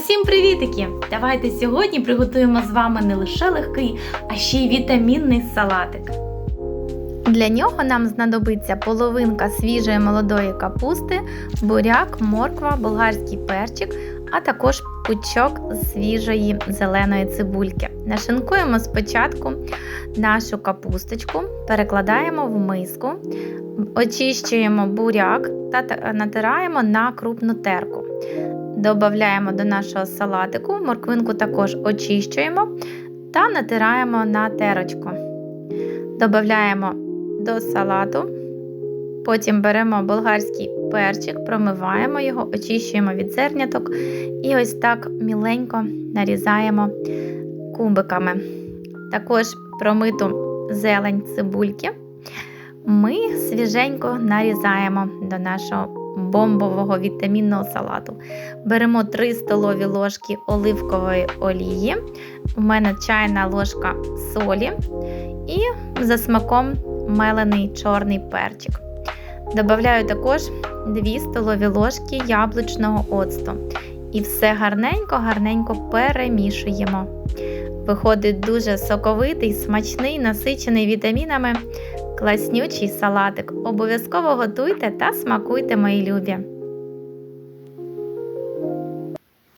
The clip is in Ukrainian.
Всім привітики! Давайте сьогодні приготуємо з вами не лише легкий, а ще й вітамінний салатик. Для нього нам знадобиться половинка свіжої молодої капусти, буряк, морква, болгарський перчик, а також пучок свіжої зеленої цибульки. Нашинкуємо спочатку нашу капусточку, перекладаємо в миску, очищуємо буряк та натираємо на крупну терку. Додаємо до нашого салатику, морквинку також очищуємо та натираємо на терочку. Додаємо до салату. Потім беремо болгарський перчик, промиваємо його, очищуємо від зерняток і ось так міленько нарізаємо кубиками. Також промиту зелень цибульки ми свіженько нарізаємо до нашого бомбового вітамінного салату. Беремо 3 столові ложки оливкової олії, у мене чайна ложка солі і за смаком мелений чорний перчик. Добавляю також 2 столові ложки яблучного оцту. І все гарненько-гарненько перемішуємо. Виходить дуже соковитий, смачний, насичений вітамінами, класнючий салатик. Обов'язково готуйте та смакуйте, мої любі!